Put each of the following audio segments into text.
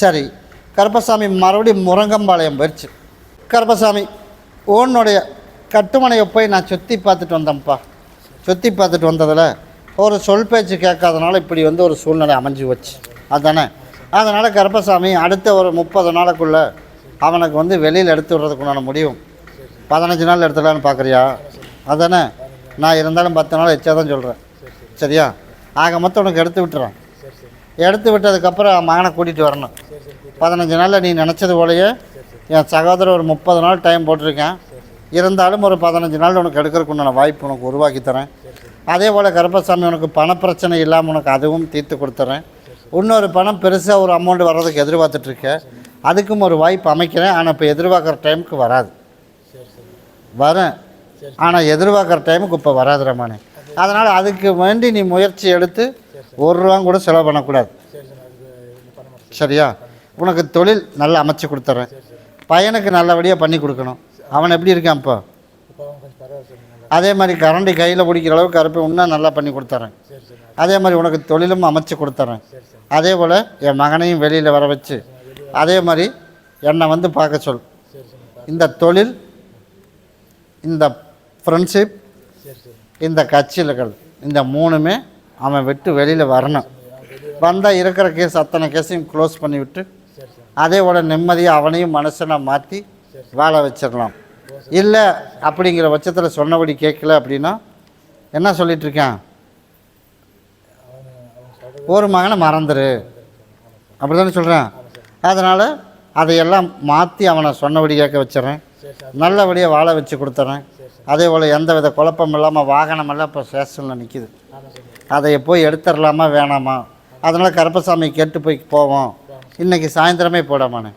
சரி. கருப்பசாமி மறுபடியும் முருங்கம்பாளையம் போயிடுச்சு கருப்பசாமி உன்னுடைய கட்டுமனையை போய் நான் சுற்றி பார்த்துட்டு வந்தேன்ப்பா. சுற்றி பார்த்துட்டு வந்ததில் ஒரு சொல் பேச்சு கேட்காதனால இப்படி வந்து ஒரு சூழ்நிலை அமைஞ்சு வச்சு அதானே? அதனால் கருப்பசாமி அடுத்த ஒரு முப்பது நாளுக்குள்ளே அவனுக்கு வந்து வெளியில் எடுத்து விடுறதுக்குண்டான முடியும். பதினஞ்சு நாள் எடுத்துடலான்னு பார்க்குறியா அதானே? நான் இருந்தாலும் பத்து நாள் எச்சா தான் சொல்கிறேன் சரியா? ஆக மொத்தம் உனக்கு எடுத்து விட்டுறேன். எடுத்து விட்டதுக்கப்புறம் மகனை கூட்டிகிட்டு வரணும். பதினஞ்சு நாளில் நீ நினச்சது போலயே என் சகோதரர் ஒரு முப்பது நாள் டைம் போட்டிருக்கேன். இருந்தாலும் ஒரு பதினஞ்சு நாள் உனக்கு எடுக்கிறதுக்கு உண்டான வாய்ப்பு உனக்கு உருவாக்கி தரேன். அதே போல் கருப்பசாமி உனக்கு பணப்பிரச்சனை இல்லாமல் உனக்கு அதுவும் தீர்த்து கொடுத்துறேன். இன்னொரு பணம் பெருசாக ஒரு அமௌண்ட் வர்றதுக்கு எதிர்பார்த்துட்ருக்கேன் அதுக்கும் ஒரு வாய்ப்பு அமைக்கிறேன். ஆனால் இப்போ எதிர்பார்க்குற டைமுக்கு வராது. வரேன். ஆனால் எதிர்பார்க்குற டைமுக்கு இப்போ வராது ரமானே. அதனால் அதுக்கு வேண்டி நீ முயற்சி எடுத்து ஒரு ரூபா கூட செலவு பண்ணக்கூடாது. சரியா? உனக்கு தொழில் நல்லா அமைச்சு கொடுத்துட்றேன் பையனுக்கு நல்லபடியாக பண்ணி கொடுக்கணும். அவன் எப்படி இருக்கான் இப்போ? அதே மாதிரி கரண்டி கையில் பிடிக்கிற அளவுக்கு கருப்பை இன்னும் நல்லா பண்ணி கொடுத்துட்றேன் அதே மாதிரி உனக்கு தொழிலும் அமைச்சு கொடுத்துட்றேன் அதே போல் என் மகனையும் வெளியில் வர வச்சு அதே மாதிரி என்னை வந்து பார்க்க சொல். இந்த தொழில் இந்த ஃப்ரெண்ட்ஷிப் இந்த கட்சியில்கள் இந்த மூணுமே அவன் விட்டு வெளியில் வரணும். வந்தால் இருக்கிற கேஸ் அத்தனை கேஸையும் க்ளோஸ் பண்ணிவிட்டு அதே விட நிம்மதியாக அவனையும் மனசனை மாற்றி வாழ வச்சிடலாம். இல்லை அப்படிங்கிற பட்சத்தில் சொன்னபடி கேட்கல அப்படின்னா என்ன சொல்லிட்டு இருக்கேன்? ஒரு மகனை மறந்துரு. அப்படி தானே சொல்கிறேன் அதனால் அதையெல்லாம் மாற்றி அவனை சொன்னபடி கேட்க வச்சிடுறேன். நல்லபடியாக வாழ வச்சு கொடுத்துறேன். அதே போல் எந்த வித குழப்பம் இல்லாமல் வாகனமெல்லாம் இப்போ ஸ்டேஷனில் நிற்கிது அதை போய் எடுத்துடலாமா வேணாமா? அதனால் கருப்பசாமி கேட்டு போய் போவோம். இன்றைக்கி சாயந்தரமே போடாமாண்ணே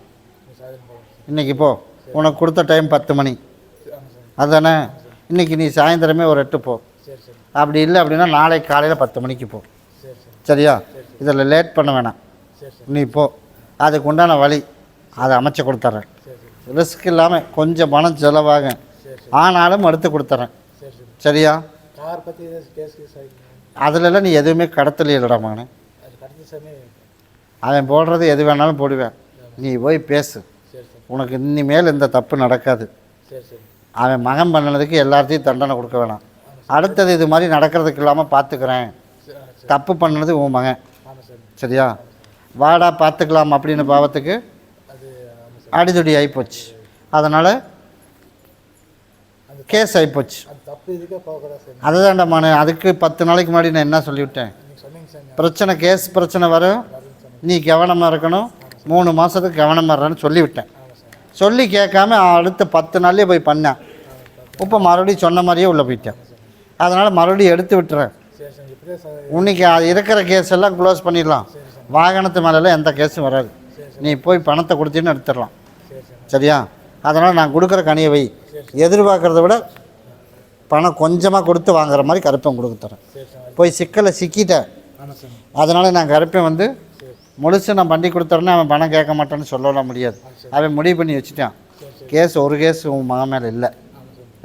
இன்றைக்கி போ. உனக்கு கொடுத்த டைம் பத்து மணி. அதுதானே இன்றைக்கி நீ சாயந்தரமே ஒரு எட்டு போ. அப்படி இல்லை அப்படின்னா நாளைக்கு காலையில் பத்து மணிக்கு போ. சரியா? இதில் லேட் பண்ண வேணாம். நீ போ. அதுக்கு உண்டான வழி அதை அமைச்சு கொடுத்துட்றேன் ரிஸ்க் இல்லாமல் கொஞ்சம் பணம் செலவாகும். ஆனாலும் எடுத்து கொடுத்துறேன். சரியா? அதிலெல்லாம் அதுலலாம் நீ எதுவுமே கடத்தல மகனே. அவன் போடுறது எது வேணாலும் போடுவேன். நீ போய் பேசு. உனக்கு இனிமேல் இந்த தப்பு நடக்காது. அவன் மகன் பண்ணினதுக்கு எல்லாத்தையும் தண்டனை கொடுக்க வேணாம். அடுத்தது இது மாதிரி நடக்கிறதுக்கு இல்லாமல் பார்த்துக்கிறேன் தப்பு பண்ணது உன் மகன். சரியா? வாடா பார்த்துக்கலாம் அப்படின்னு பாவத்துக்கு அடிதுடி ஆகிப்போச்சு அதனால் கேஸ் ஆகிப்போச்சு அதுதான்டா மனு அதுக்கு பத்து நாளைக்கு முன்னாடி நான் என்ன சொல்லிவிட்டேன்? பிரச்சனை கேஸ் பிரச்சனை வரும். நீ கவனமாக இருக்கணும். மூணு மாதத்துக்கு கவனமாக இருன்னு சொல்லிவிட்டேன். சொல்லி கேட்காம அடுத்த பத்து நாள்லேயே போய் பண்ணேன். இப்போ மறுபடியும் சொன்ன மாதிரியே உள்ளே போயிட்டேன். அதனால் மறுபடியும் எடுத்து விட்டுறேன். இன்னைக்கு அது இருக்கிற கேஸ் எல்லாம் க்ளோஸ் பண்ணிடலாம். வாகனத்து மேலெல்லாம் எந்த கேஸும் வராது. நீ போய் பணத்தை கொடுத்தீன்னு எடுத்துடலாம். சரியா? அதனால் நான் கொடுக்குற கனியை வை. விட பணம் கொஞ்சமாக கொடுத்து வாங்குற மாதிரி கருப்பம் கொடுக்க தரேன் போய் சிக்கலை சிக்கிட்டேன் அதனால் நான் கருப்பை வந்து முழுசு நான் பண்ணி கொடுத்தேன்னா அவன் பணம் கேட்க மாட்டேன்னு சொல்லலாம் முடியாது. அவன் முடிவு பண்ணி வச்சுட்டான். கேஸ் ஒரு கேஸ் உன் மகன் மேலே இல்லை.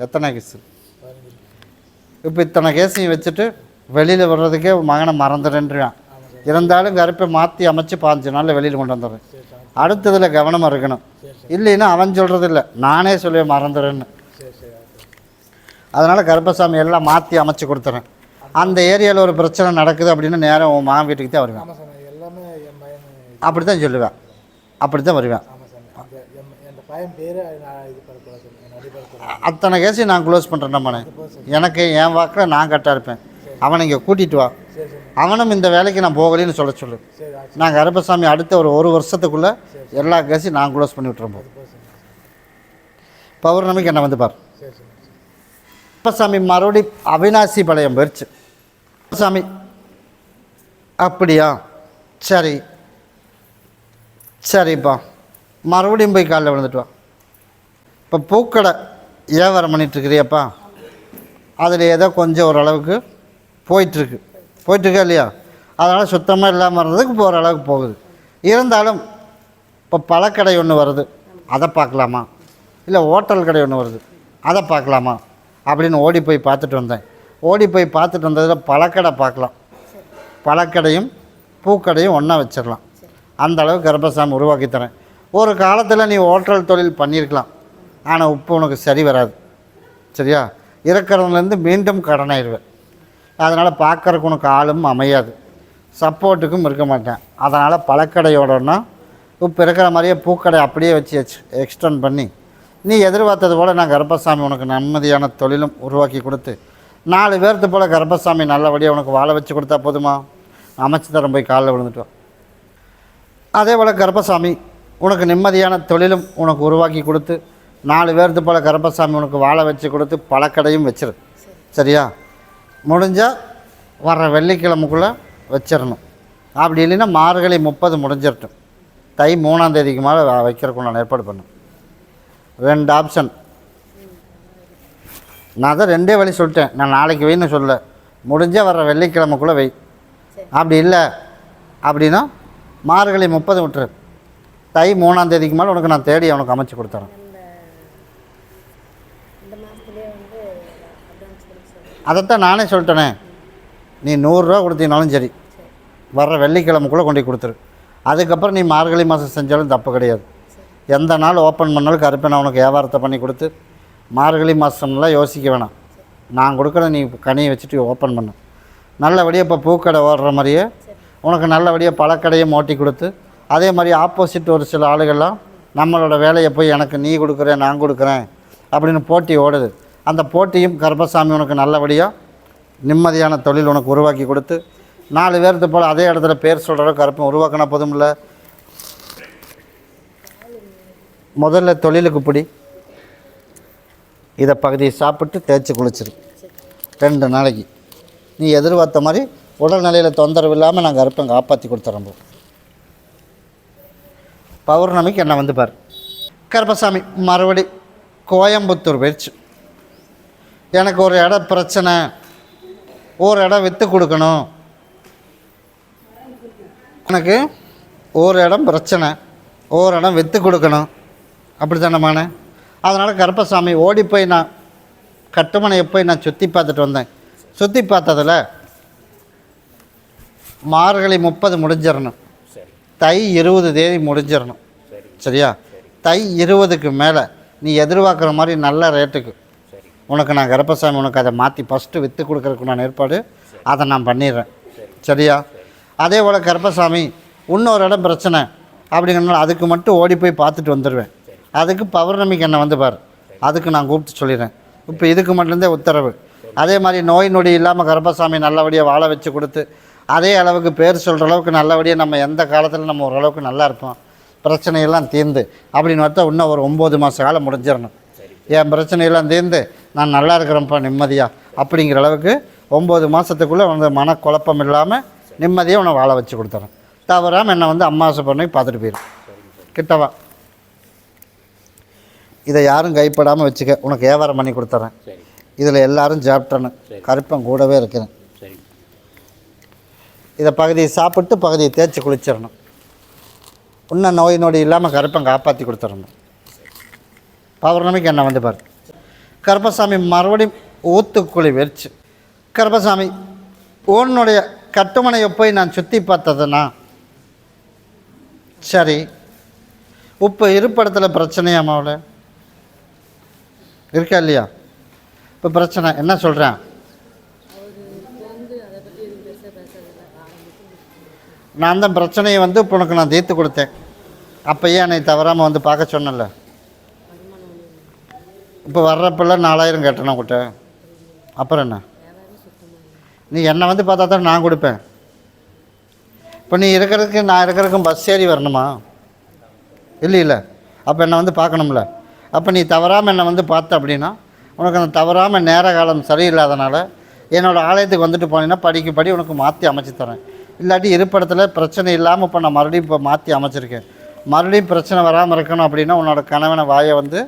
எத்தனை கேஸ்? இப்போ இத்தனை கேஸையும் வச்சுட்டு வெளியில் வர்றதுக்கே மகனை மறந்துடுன்றான் இருந்தாலும் கருப்பை மாற்றி அமைச்சு பாஞ்சு நாளில் வெளியில் கொண்டு வந்துடுறேன். அடுத்ததில் கவனமாக இருக்கணும். இல்லைன்னா அவன் சொல்கிறது இல்லை நானே சொல்லுவேன் மறந்துடுறேன்னு அதனால் கருப்பசாமி எல்லாம் மாற்றி அமைச்சு கொடுத்துறேன். அந்த ஏரியாவில் ஒரு பிரச்சனை நடக்குது அப்படின்னு நேரம் உன் மகன் வீட்டுக்கு தான் வருவேன். அப்படி தான் சொல்லுவேன். அப்படி தான் வருவேன் அத்தனை கேஸையும் நான் க்ளோஸ் பண்ணுறேன் நம்மனே எனக்கு என் வாக்கில் நான் கரெக்டாக இருப்பேன். அவனை இங்கே கூட்டிகிட்டு வா. அவனும் இந்த வேலைக்கு நான் போகலைன்னு சொல்ல சொல்லு. நான் கருப்பசாமி அடுத்த ஒரு ஒரு வருஷத்துக்குள்ளே எல்லா கேஸையும் நான் க்ளோஸ் பண்ணி விட்டுறேன் போதும் போ. சார் பௌர்ணமிக்கு என்ன வந்து பார்? கருப்பசாமி மறுபடி அவினாசி பாளையம் போயிடுச்சு சாமி அப்படியா? சரி சரிப்பா. மறுபடியும் போய் காலைல விழுந்துட்டு வா. இப்போ பூக்கடை வியாபாரம் பண்ணிகிட்ருக்கிறியப்பா அதில் ஏதோ கொஞ்சம் ஓரளவுக்கு போயிட்டுருக்கு போயிட்டுருக்கா இல்லையா? அதனால் சுத்தமாக இல்லாமல் இருந்ததுக்கு போகிற அளவுக்கு போகுது. இருந்தாலும் இப்போ பழக்கடை ஒன்று வருது. அதை பார்க்கலாமா? இல்லை ஹோட்டல் கடை ஒன்று வருது. அதை பார்க்கலாமா? அப்படின்னு ஓடி போய் பார்த்துட்டு வந்தேன். ஓடி போய் பார்த்துட்டு வந்ததில் பழக்கடை பார்க்கலாம். பழக்கடையும் பூக்கடையும் ஒன்றா வச்சிடலாம். அந்த அளவுக்கு கர்ப்பசாமி உருவாக்கி தரேன். ஒரு காலத்தில் நீ ஹோட்டல் தொழில் பண்ணியிருக்கலாம். ஆனால் இப்போ உனக்கு சரி வராது. சரியா? இருக்கிறதுலேருந்து மீண்டும் கடனாயிடுவேன் அதனால் பார்க்குறக்கு உனக்கு ஆளும் அமையாது. சப்போர்ட்டுக்கும் இருக்க மாட்டேன். அதனால் பழக்கடையோடனா இப்போ இருக்கிற மாதிரியே பூக்கடை அப்படியே வச்சு எக்ஸ் எக்ஸ்டெண்ட் பண்ணி நீ எதிர்பார்த்தது போல் நான் கர்ப்பசாமி உனக்கு நிம்மதியான தொழிலும் உருவாக்கி கொடுத்து நாலு பேர்த்து போல் கர்ப்பசாமி நல்லபடியாக உனக்கு வாழ வச்சு கொடுத்தா போதுமா? அமைச்சு தரம் போய் காலில் விழுந்துட்டோம் அதே போல் கர்ப்பசாமி உனக்கு நிம்மதியான தொழிலும் உனக்கு உருவாக்கி கொடுத்து நாலு பேர்த்து போல் கர்ப்பசாமி உனக்கு வாழ வச்சு கொடுத்து பழக்கடையும் வச்சிரு. சரியா? முடிஞ்சால் வர்ற வெள்ளிக்கிழமைக்குள்ளே வச்சிடணும். அப்படி இல்லைன்னா மார்கழி முப்பது முடிஞ்சிடட்டும். தை மூணாம் தேதிக்கு மேலே வைக்கிறதுக்கு நான் ஏற்பாடு பண்ணும் ரெண்டு ஆப்ஷன் நான் தான் ரெண்டே வழி சொல்லிட்டேன். நான் நாளைக்கு வைன்னு சொல்ல முடிஞ்சால் வர்ற வெள்ளிக்கிழமைக்குள்ளே வை. அப்படி இல்லை அப்படின்னா மார்கழி முப்பது விட்டுரு. தை மூணாம் தேதிக்கு மேலே உனக்கு நான் தேடி அவனுக்கு அமைச்சு கொடுத்துறேன் இந்த மாதத்துலேயே வந்து அட்வான்ஸ் கொடுக்க சொல்லி அதைத்தான் நானே சொல்லிட்டேனே. நீ நூறுரூவா கொடுத்தீங்கனாலும் சரி. வர்ற வெள்ளிக்கிழமைக்குள்ளே கொண்டு கொடுத்துரு. அதுக்கப்புறம் நீ மார்கழி மாதம் செஞ்சாலும் தப்பு கிடையாது. எந்த நாள் ஓப்பன் பண்ணாலும் கருப்பை உனக்கு வியாபாரத்தை பண்ணி கொடுத்து மார்கழி மாதம்லாம் யோசிக்க வேணாம். நான் கொடுக்குற நீ கனியை வச்சுட்டு ஓப்பன் பண்ண. நல்லபடியாக இப்போ பூக்கடை ஓடுற மாதிரியே உனக்கு நல்லபடியாக பழக்கடையை மோட்டி கொடுத்து அதே மாதிரி ஆப்போசிட் ஒரு சில ஆளுகள்லாம் நம்மளோட வேலையை போய் எனக்கு நீ கொடுக்குறேன் நான் கொடுக்குறேன் அப்படின்னு போட்டி ஓடுது. அந்த போட்டியும் கர்ப்பசாமி உனக்கு நல்லபடியாக நிம்மதியான தொழில் உனக்கு உருவாக்கி கொடுத்து நாலு பேர்த்து போல் அதே இடத்துல பேர் சொல்கிற கருப்பம் உருவாக்கினா போதும்ல? முதல்ல தொழிலுக்கு பிடி. இதை பகுதியை சாப்பிட்டு தேய்ச்சி குளிச்சிரு. ரெண்டு நாளைக்கு. நீ எதிர்பார்த்த மாதிரி உடல்நிலையில் தொந்தரவு இல்லாமல் நாங்கள் கருப்பை காப்பாற்றி கொடுத்துறோம் போ. பௌர்ணமிக்கு என்ன வந்து பார். கருப்பசாமி மறுபடி கோயம்புத்தூர் போயிடுச்சு. எனக்கு ஒரு இடம் பிரச்சனை. ஒரு இடம் விற்று கொடுக்கணும். எனக்கு ஒரு இடம் பிரச்சனை. ஒரு இடம் விற்று கொடுக்கணும். அப்படி தானேம்மாண்ணே அதனால் கருப்பசாமி ஓடி போய் நான் கட்டுமனையை போய் நான் சுற்றி பார்த்துட்டு வந்தேன். சுற்றி பார்த்ததில் மார்கழி முப்பது முடிஞ்சிடணும். தை இருபது தேதி முடிஞ்சிடணும். சரியா? தை இருபதுக்கு மேலே நீ எதிர்பார்க்குற மாதிரி நல்ல ரேட்டுக்கு. உனக்கு நான் கருப்பசாமி உனக்கு அதை மாற்றி ஃபஸ்ட்டு விற்று கொடுக்குறதுக்கு நான் ஏற்பாடு அதை நான் பண்ணிடுறேன். சரியா? அதே போல் கருப்பசாமி இன்னொரு இடம் பிரச்சனை அப்படிங்கிறனால அதுக்கு மட்டும் ஓடி போய் பார்த்துட்டு வந்துடுவேன் அதுக்கு பௌர்ணமிக்கு என்ன வந்து பார். அதுக்கு நான் கூப்பிட்டு சொல்லிடுறேன். இப்போ இதுக்கு மட்டும்தான் உத்தரவு. அதே மாதிரி நோய் நொடி இல்லாமல் கருப்பசாமி நல்லபடியாக வாழ வச்சு கொடுத்து அதே அளவுக்கு பேர் சொல்கிற அளவுக்கு நல்லபடியாக நம்ம எந்த காலத்தில் நம்ம ஓரளவுக்கு நல்லா இருப்போம். பிரச்சனையெல்லாம் தீர்ந்து அப்படின்னு பார்த்தா இன்னும் ஒரு ஒம்பது மாத காலம் முடிஞ்சிடணும். என் பிரச்சனையெல்லாம் தீர்ந்து நான் நல்லா இருக்கிறேன்ப்பா நிம்மதியாக அப்படிங்கிற அளவுக்கு ஒம்பது மாதத்துக்குள்ளே வந்து மனக்குழப்பம் இல்லாமல் நிம்மதியாக உன்னை வாழ வச்சு கொடுத்துறேன். தவறாமல் என்னை வந்து அம்மாசை பண்ணி பார்த்துட்டு போயிடும் கிட்டவா? இதை யாரும் கைப்படாமல் வச்சுக்க உனக்கு வியாபாரம் பண்ணி கொடுத்துறேன். இதில் எல்லாரும் சாப்பிட்டேன்னு கருப்பன் கூடவே இருக்கிறேன். இதை பகுதியை சாப்பிட்டு பகுதியை தேய்ச்சி குளிச்சிடணும். இன்னும் நோய் நொடி இல்லாமல் கருப்பன் காப்பாற்றி கொடுத்துடணும். பௌர்ணமிக்கு என்ன வந்து பாரு கருப்பசாமி மறுபடியும் ஊத்துக்குழி வெறிச்சு கருப்பசாமி உன்னுடைய கட்டுமனையை போய் நான் சுற்றி பார்த்ததுன்னா சரி இப்போ இருப்பிடத்தில் அவளை இருக்கா இல்லையா? இப்போ பிரச்சனை என்ன சொல்கிறேன் நான் அந்த பிரச்சனையை வந்து இப்போ உனக்கு நான் தீர்த்து கொடுத்தேன். அப்பயே என்னை தவறாமல் வந்து பார்க்க சொன்னல இப்போ வர்றப்பெல்லாம் நாலாயிரம் கேட்டேன் உங்கள்கிட்ட? அப்புறம் என்ன? நீ என்னை வந்து பார்த்தா தான் நான் கொடுப்பேன். இப்போ நீ இருக்கிறதுக்கு நான் இருக்கிறதுக்கும் பஸ் ஏறி வரணுமா? இல்லை இல்லை. அப்போ என்னை வந்து பார்க்கணும்ல. அப்போ நீ தவறாமல் என்னை வந்து பார்த்த அப்படின்னா உனக்கு அந்த தவறாமல் நேர காலம் சரியில்லாதனால என்னோடய ஆலயத்துக்கு வந்துட்டு போனீங்கன்னா படிக்க படி உனக்கு மாற்றி அமைச்சு தரேன். இல்லாட்டி இருப்பிடத்தில் பிரச்சனை இல்லாமல் இப்போ நான் மறுபடியும் இப்போ மாற்றி அமைச்சிருக்கேன். மறுபடியும் பிரச்சனை வராமல் இருக்கணும் அப்படின்னா உன்னோட கணவனை வாயை வந்து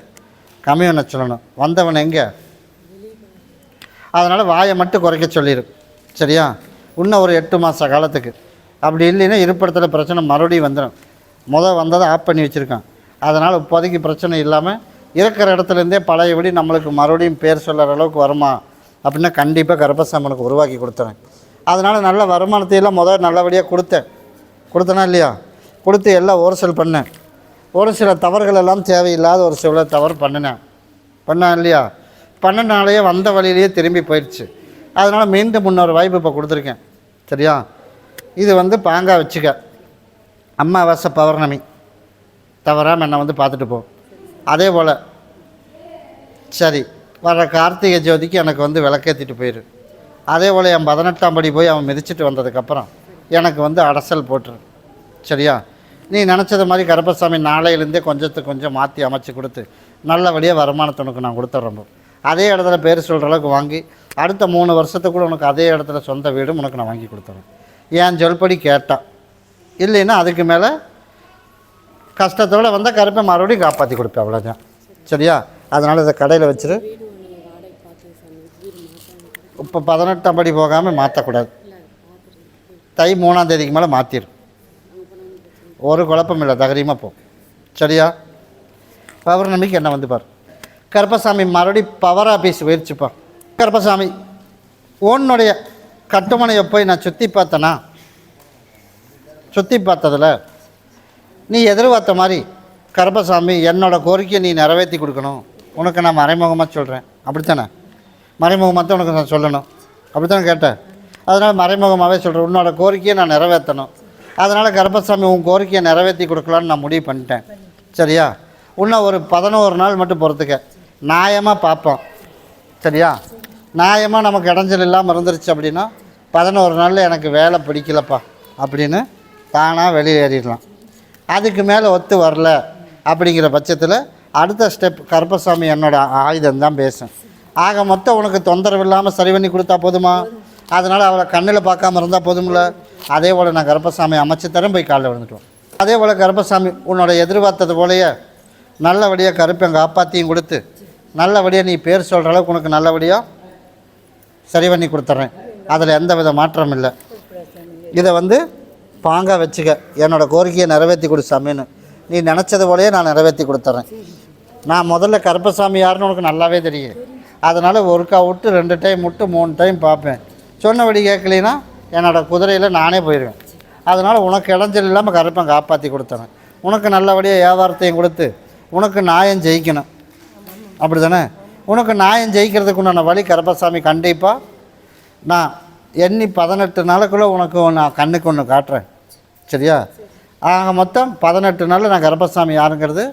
கம்மியான சொல்லணும். வந்தவன் எங்கே? அதனால் வாயை மட்டும் குறைக்க சொல்லிடு சரியா? இன்னும் ஒரு எட்டு மாத காலத்துக்கு. அப்படி இல்லைன்னா இருப்பிடத்தில் பிரச்சனை மறுபடியும் வந்துடும் முதல் வந்ததை ஆஃப் பண்ணி வச்சுருக்கான். அதனால் இப்போதைக்கு பிரச்சனை இல்லாமல் இருக்கிற இடத்துலேருந்தே பழையபடி நம்மளுக்கு மறுபடியும் பேர் சொல்கிற அளவுக்கு வருமா? அப்படின்னா கண்டிப்பாக கர்ப்பசாமனுக்கு உருவாக்கி கொடுத்துறேன். அதனால் நல்ல வருமானத்தையெல்லாம் முதல் நல்லபடியாக கொடுத்தேன். கொடுத்தனா இல்லையா? கொடுத்து எல்லாம் ஓரசல் பண்ணேன். ஒரு சில தவறுகள் எல்லாம் தேவையில்லாத ஒரு சில தவறு பண்ணினேன். பண்ணேன் இல்லையா? பண்ணனாலேயே வந்த வழியிலேயே திரும்பி போயிடுச்சு. அதனால் மீண்டும் முன்னொரு வாய்ப்பு இப்போ கொடுத்துருக்கேன். சரியா? இது வந்து பாங்காக வச்சுக்க. அம்மாவாசை பௌர்ணமி. தவறாமல் என்னை வந்து பார்த்துட்டு போ. அதே போல் சரி வர கார்த்திகை ஜோதிக்கு எனக்கு வந்து விளக்கேற்றிட்டு போயிரு. அதே போல் என் பதினெட்டாம் படி போய் அவன் மிதிச்சிட்டு வந்ததுக்கப்புறம் எனக்கு வந்து அடசல் போட்டுரு. சரியா? நீ நினச்சது மாதிரி கருப்பசாமி நாளையிலேருந்தே கொஞ்சத்துக்கு கொஞ்சம் மாற்றி அமைச்சு கொடுத்து நல்லபடியாக வருமானத்தை உனக்கு நான் கொடுத்துட்றேன் அதே இடத்துல பேர் சொல்கிற அளவுக்கு வாங்கி அடுத்த மூணு வருஷத்துக்குள்ள உனக்கு அதே இடத்துல சொந்த வீடும் உனக்கு நான் வாங்கி கொடுத்துறேன் ஏன் சொல்படி கேட்டான் இல்லைன்னா அதுக்கு மேலே கஷ்டத்தோடு வந்தால் கருப்பை மறுபடியும் காப்பாற்றி கொடுப்பேன் அவ்வளோதான் சரியா? அதனால் இதை கடையில் வச்சுரு. இப்போ பதினெட்டாம் படி போகாமல் மாற்றக்கூடாது தை மூணாம் தேதிக்கு மேலே மாற்றிடும் ஒரு குழப்பம் இல்லை தகரியமாக போ. சரியா? பவர் நம்பிக்கை என்ன வந்து பார். கருப்பசாமி மறுபடி பவர் ஆஃபீஸ் போயிடுச்சுப்பா கருப்பசாமி உன்னுடைய கட்டுமனையை போய் நான் சுற்றி பார்த்தேன்னா சுற்றி பார்த்ததில் நீ எதிர்பார்த்த மாதிரி கருப்பசாமி என்னோட கோரிக்கையை நீ நிறைவேற்றி கொடுக்கணும். உனக்கு நான் மறைமுகமாக சொல்கிறேன் அப்படித்தானே? மறைமுகமாக தான் உனக்கு நான் சொல்லணும். அப்படித்தானே கேட்டேன்? அதனால் மறைமுகமாகவே சொல்கிறேன் உன்னோட கோரிக்கையை நான் நிறைவேற்றணும். அதனால் கருப்பசாமி உன் கோரிக்கையை நிறைவேற்றி கொடுக்கலான்னு நான் முடிவு பண்ணிட்டேன். சரியா? இன்னும் ஒரு பதினோரு நாள் மட்டும் பொறுத்துக்க. நியாயமாக பார்ப்போம். சரியா? நியாயமாக நமக்கு இடைஞ்சல் இல்லாமல் இருந்துருச்சு அப்படின்னா பதினோரு நாளில் எனக்கு வேலை பிடிக்கலப்பா அப்படின்னு தானாக வெளியேறிடலாம் அதுக்கு மேலே ஒத்து வரல அப்படிங்கிற பட்சத்தில் அடுத்த ஸ்டெப் கருப்பசாமி என்னோட ஆயுதம் தான் பேசும். ஆக மொத்தம் உனக்கு தொந்தரவு இல்லாமல் சரி பண்ணி கொடுத்தா போதுமா? அதனால் அவளை கண்ணில் பார்க்காம இருந்தால் போதும்ல? அதே போல் நான் கருப்பசாமி அமைச்சு தரேன் போய் காலைல விழுந்துட்டோம் அதே போல் கருப்பசாமி உன்னோட எதிர்பார்த்தது போலயே நல்லபடியாக கருப்பை காப்பாற்றியும் கொடுத்து நல்லபடியாக நீ பேர் சொல்கிற அளவுக்கு உனக்கு நல்லபடியாக சரி பண்ணி கொடுத்துட்றேன். அதில் எந்த வித மாற்றம் இல்லை. இதை வந்து பாங்காக வச்சுக்க. என்னோடய கோரிக்கையை நிறைவேற்றி கொடு சாமின்னு. நீ நினச்சது போலயே நான் நிறைவேற்றி கொடுத்துட்றேன். நான் முதல்ல கருப்பசாமி யாருன்னு உனக்கு நல்லாவே தெரியும். அதனால் ஒருக்கா விட்டு ரெண்டு டைம் விட்டு மூணு டைம் பார்ப்பேன். சொன்னபடி கேட்கலைன்னா என்னோட குதிரையில் நானே போயிடுவேன் அதனால் உனக்கு இடைஞ்சல் இல்லாமல் கருப்பன் காப்பாற்றி கொடுத்தேன் உனக்கு நல்லபடியாக வியாபாரத்தையும் கொடுத்து உனக்கு நியாயம் ஜெயிக்கணும். அப்படி தானே உனக்கு நியாயம் ஜெயிக்கிறதுக்கு உண்டான வழி கருப்பசாமி கண்டிப்பாக நான் எண்ணி பதினெட்டு நாளுக்குள்ளே உனக்கு நான் கண்ணுக்கு ஒன்று காட்டுறேன். சரியா? ஆக மொத்தம் பதினெட்டு நாளில் நான் கருப்பசாமி யாருங்கிறது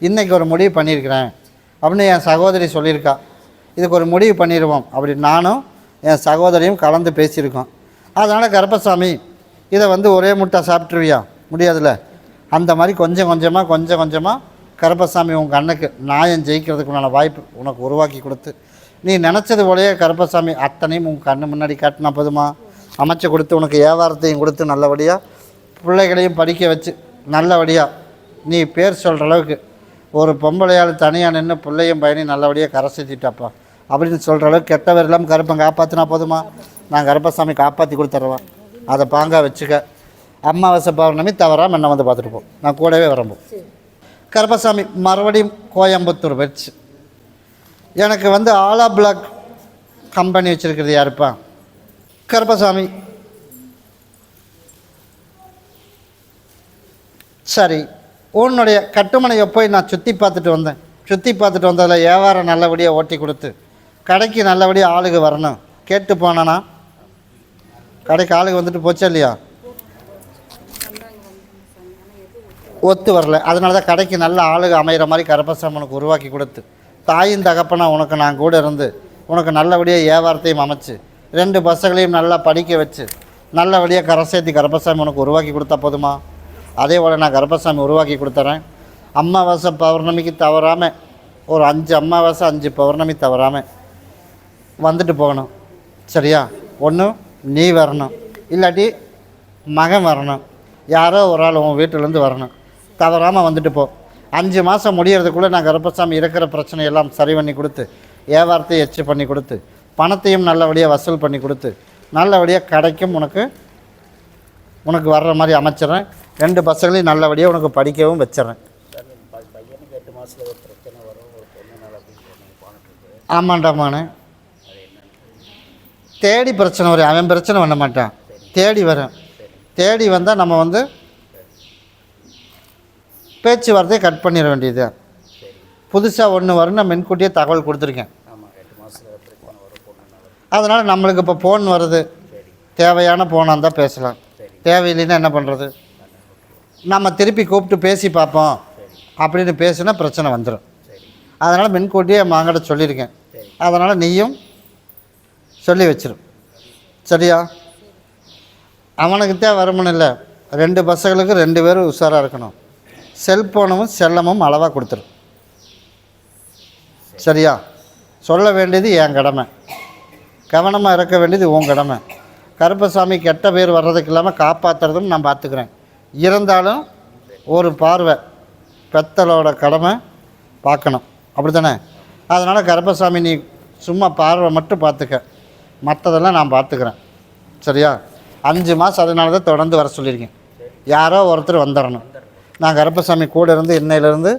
இன்றைக்கி ஒரு முடிவு பண்ணியிருக்கிறேன். அப்படின்னு என் சகோதரி சொல்லியிருக்கா. இதுக்கு ஒரு முடிவு பண்ணிடுவோம் அப்படி நானும் என் சகோதரியும் கலந்து பேசியிருக்கோம். அதனால் கருப்பசாமி இதை வந்து ஒரே முட்டை சாப்பிட்ருவியா முடியாதுல்ல? அந்த மாதிரி கொஞ்சம் கொஞ்சமாக கொஞ்சம் கொஞ்சமாக கருப்பசாமி உன் கண்ணுக்கு நியாயம் ஜெயிக்கிறதுக்குண்டான வாய்ப்பு உனக்கு உருவாக்கி கொடுத்து நீ நினச்சது போலயே கருப்பசாமி அத்தனையும் உன் கண்ணு முன்னாடி காட்டினா போதுமா? அமைச்சு கொடுத்து உனக்கு வியாபாரத்தையும் கொடுத்து நல்லபடியாக பிள்ளைகளையும் படிக்க வச்சு நல்லபடியாக நீ பேர் சொல்கிற அளவுக்கு ஒரு பொம்பளையால் தனியாக நின்று பிள்ளையும் பையனையும் நல்லபடியாக கரை சேர்த்திட்டாப்பா. அப்படின்னு சொல்கிற அளவுக்கு கெட்டவர் இல்லாமல் கருப்பன் காப்பாற்றினா போதுமா? நான் கருப்பசாமி காப்பாற்றி கொடுத்துட்றேன் அதை பாங்காக வச்சுக்க. அமாவாசை பௌர்ணமி தவறாமல் என்ன வந்து பார்த்துட்டு போ. நான் கூடவே வரம்போ. கருப்பசாமி மறுபடியும் கோயம்புத்தூர் வச்சு எனக்கு வந்து ஆலா பிளாக் கம்பெனி வச்சுருக்கிறது யாருப்பா? கருப்பசாமி. சரி உன்னுடைய கட்டுமனையை போய் நான் சுற்றி பார்த்துட்டு வந்தேன். சுற்றி பார்த்துட்டு வந்ததில் வியாபாரம் நல்லபடியாக ஓட்டி கொடுத்து கடைக்கு நல்லபடியாக ஆளுங்க வரணும். கேட்டு போனேன்னா கடைக்கு ஆளுங்க வந்துட்டு போச்சா இல்லையா? ஒத்து வரல. அதனால தான் கடைக்கு நல்ல ஆளுக அமைகிற மாதிரி கருப்பசாமி உனக்கு உருவாக்கி கொடுத்து. தாயும் தகப்பனா உனக்கு நான் கூட இருந்து உனக்கு நல்லபடியாக வியாபாரத்தையும் அமைச்சு ரெண்டு பஸ்ஸுகளையும் நல்லா படிக்க வச்சு நல்லபடியாக கரை கரப்பசாமி கருப்பசாமி உனக்கு உருவாக்கி கொடுத்தா போதுமா? அதே போல் நான் கருப்பசாமி உருவாக்கி கொடுத்துறேன். அமாவாசை பௌர்ணமிக்கு தவறாமல் ஒரு அஞ்சு அமாவாசை அஞ்சு பௌர்ணமி தவறாமல் வந்துட்டு போகணும். சரியா? ஒன்று நீ வரணும். இல்லாட்டி மகன் வரணும். யாரோ ஒரு ஆள் உன் வீட்டிலேருந்து வரணும். தவறாமல் வந்துட்டு போ. அஞ்சு மாதம் முடியறதுக்குள்ளே நான் கருப்பசாமி இருக்கிற பிரச்சனையெல்லாம் சரி பண்ணி கொடுத்து வியாபாரத்தையும் எச்சு பண்ணி கொடுத்து பணத்தையும் நல்லபடியாக வசூல் பண்ணி கொடுத்து நல்லபடியாக கிடைக்கும் உனக்கு உனக்கு வர்ற மாதிரி அமைச்சிட்றேன். ரெண்டு பசங்களையும் நல்லபடியாக உனக்கு படிக்கவும் வச்சிட்றேன். ஆமாண்டாமாண்ணே தேடி பிரச்சனை வரும். அவன் பிரச்சனை பண்ண மாட்டான். தேடி வரும். தேடி வந்தால் நம்ம வந்து பேச்சுவார்த்தையை கட் பண்ணிட வேண்டியது. புதுசாக ஒன்று வரும்னு நான் முன்கூட்டியே தகவல் கொடுத்துருக்கேன். அதனால் நம்மளுக்கு இப்போ ஃபோன் வருது. தேவையான ஃபோனாக இருந்தால் பேசலாம். தேவையில்லைன்னா என்ன பண்ணுறது நம்ம திருப்பி கூப்பிட்டு பேசி பார்ப்போம். அப்படின்னு பேசினா பிரச்சனை வந்துடும் அதனால் முன்கூட்டியே மாங்கிட்ட சொல்லியிருக்கேன் அதனால் நீயும் சொல்லி வச்சிடும் சரியா? அவனுக்கு தான் வருமானம் இல்லை. ரெண்டு பஸ்ஸுகளுக்கு ரெண்டு பேரும் உஷாராக இருக்கணும். செல்ஃபோனும் செல்லமும் அளவாக கொடுத்துரும் சரியா? சொல்ல வேண்டியது என் கடமை. கவனமாக இருக்க வேண்டியது உன் கடமை. கருப்பசாமி கெட்ட பேர் வர்றதுக்கு இல்லாமல் காப்பாற்றுறதும் நான் பார்த்துக்கிறேன் இருந்தாலும் ஒரு பார்வை பெத்தலோட கடமை பார்க்கணும் அப்படி தானே அதனால் கருப்பசாமி நீ சும்மா பார்வை மட்டும் பார்த்துக்க மற்றதெல்லாம் நான் பார்த்துக்கிறேன். சரியா? அஞ்சு மாதம் அதனால தான் தொடர்ந்து வர சொல்லியிருக்கேன். யாரோ ஒருத்தர் வந்துடணும் நான் கருப்பசாமி கூட இருந்து இன்னையிலேருந்து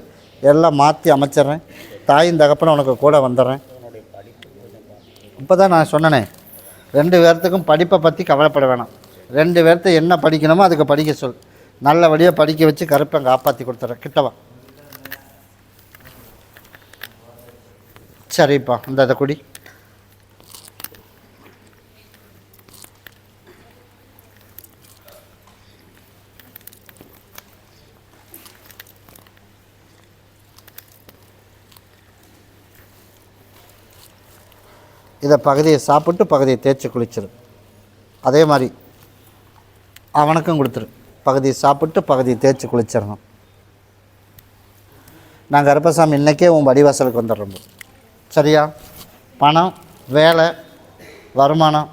எல்லாம் மாற்றி அமைச்சிட்றேன். தாயின் தகப்பனை உனக்கு கூட வந்துடுறேன். இப்போ தான் நான் சொன்னனே ரெண்டு பேர்த்துக்கும் படிப்பை பற்றி கவலைப்பட வேணாம். ரெண்டு பேர்த்த என்ன படிக்கணுமோ அதுக்கு படிக்க சொல். நல்லபடியாக படிக்க வச்சு கருப்பை காப்பாற்றி கொடுத்துட்றேன் கிட்டவா? சரிப்பா இந்த இதை குடி. இதை பகுதியை சாப்பிட்டு பகுதியை தேய்ச்சி குளிச்சிரு. அதே மாதிரி அவனுக்கும் கொடுத்துரு. பகுதியை சாப்பிட்டு பகுதியை தேய்ச்சி குளிச்சிடணும் நான் கருப்பசாமி இன்றைக்கே உன் வடிவாசலுக்கு வந்துடுறோம் சரியா? பணம் வேலை வருமானம்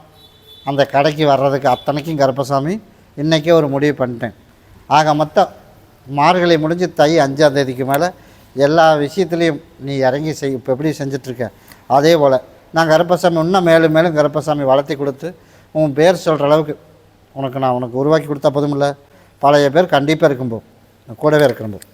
அந்த கடைக்கு வர்றதுக்கு அத்தனைக்கும் கருப்பசாமி இன்றைக்கே ஒரு முடிவு பண்ணிட்டேன். ஆக மொத்தம் மார்கழி முடிஞ்சு தை அஞ்சாம் தேதிக்கு மேலே எல்லா விஷயத்துலேயும் நீ இறங்கி செய் இப்போ எப்படி செஞ்சிட்ருக்க அதே போல் நான் கருப்பசாமி இன்னும் மேலும் மேலும் கருப்பசாமி வளர்த்தி கொடுத்து உன் பேர் சொல்கிற அளவுக்கு உனக்கு நான் உனக்கு உருவாக்கி கொடுத்தா போதும் இல்லை பழைய பேர் கண்டிப்பாக இருக்கும்போது கூடவே இருக்கிறம்போது